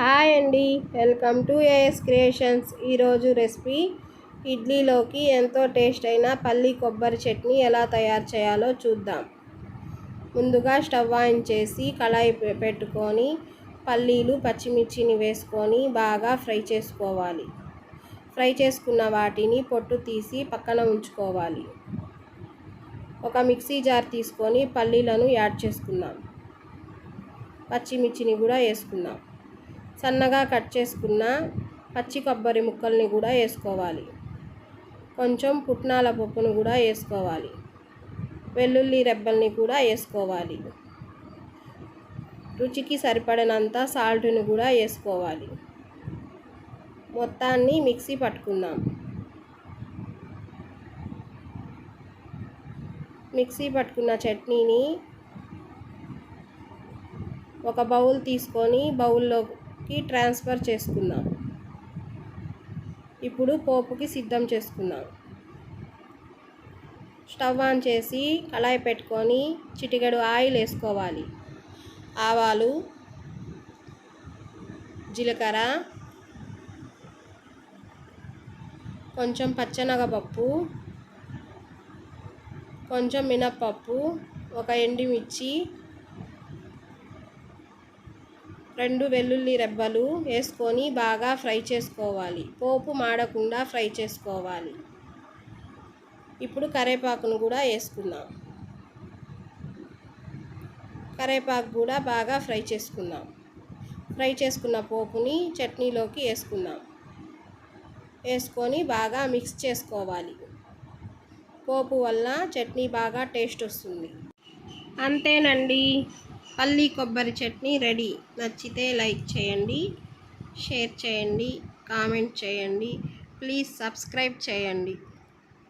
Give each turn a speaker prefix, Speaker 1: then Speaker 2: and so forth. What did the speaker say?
Speaker 1: Hi అండి. Welcome to AS creations ఈరోజు recipe ఇడ్లీలోకి ఎంతో టేస్ట్ అయిన పల్లి కొబ్బరి చట్నీ ఎలా తయారు చేయాలో చూద్దాం. ముందుగా స్టవ్ ఆన్ చేసి కళాయి పెట్టుకొని పల్లీలు పచ్చిమిర్చిని వేసుకొని బాగా ఫ్రై చేసుకోవాలి. ఫ్రై చేసుకున్న వాటిని పొట్టు తీసి పక్కన ఉంచుకోవాలి. ఒక మిక్సీ జార్ తీసుకొని పల్లీలను యాడ్ చేసుకుందాం. పచ్చిమిర్చిని కూడా వేసుకుందాం. సన్నగా కట్ చేసుకున్న పచ్చి కొబ్బరి ముక్కల్ని కూడా వేసుకోవాలి. కొంచెం పుట్నాల పప్పును కూడా వేసుకోవాలి. వెల్లుల్లి రెబ్బల్ని కూడా వేసుకోవాలి. రుచికి సరిపడినంత సాల్ట్ని కూడా వేసుకోవాలి. మొత్తాన్ని మిక్సీ పట్టుకుందాం. మిక్సీ పట్టుకున్న చట్నీని ఒక బౌల్ తీసుకొని బౌల్లో పోపుకి ట్రాన్స్ఫర్ చేసుకుందాం. ఇప్పుడు పోపుకి సిద్ధం చేసుకుందాం. స్టవ్ ఆన్ చేసి కళాయి పెట్టుకొని చిటికెడు ఆయిల్ వేసుకోవాలి. ఆవాలు జీలకర్ర కొంచెం పచ్చనగపప్పు కొంచెం మినప్పప్పు ఒక ఎండుమిర్చి రెండు వెల్లుల్లి రెబ్బలు వేసుకొని బాగా ఫ్రై చేసుకోవాలి. పోపు మాడకుండా ఫ్రై చేసుకోవాలి. ఇప్పుడు కరేపాకును కూడా వేసుకుందాం. కరేపాకు కూడా బాగా ఫ్రై చేసుకుందాం. ఫ్రై చేసుకున్న పోపుని చట్నీలోకి వేసుకుందాం. వేసుకొని బాగా మిక్స్ చేసుకోవాలి. పోపు వల్ల చట్నీ బాగా టేస్ట్ వస్తుంది. అంతేనండి. పల్లీ కొబ్బరి చట్నీ రెడీ. నచ్చితే లైక్ చేయండి షేర్ చేయండి కామెంట్ చేయండి. ప్లీజ్ సబ్స్క్రైబ్ చేయండి.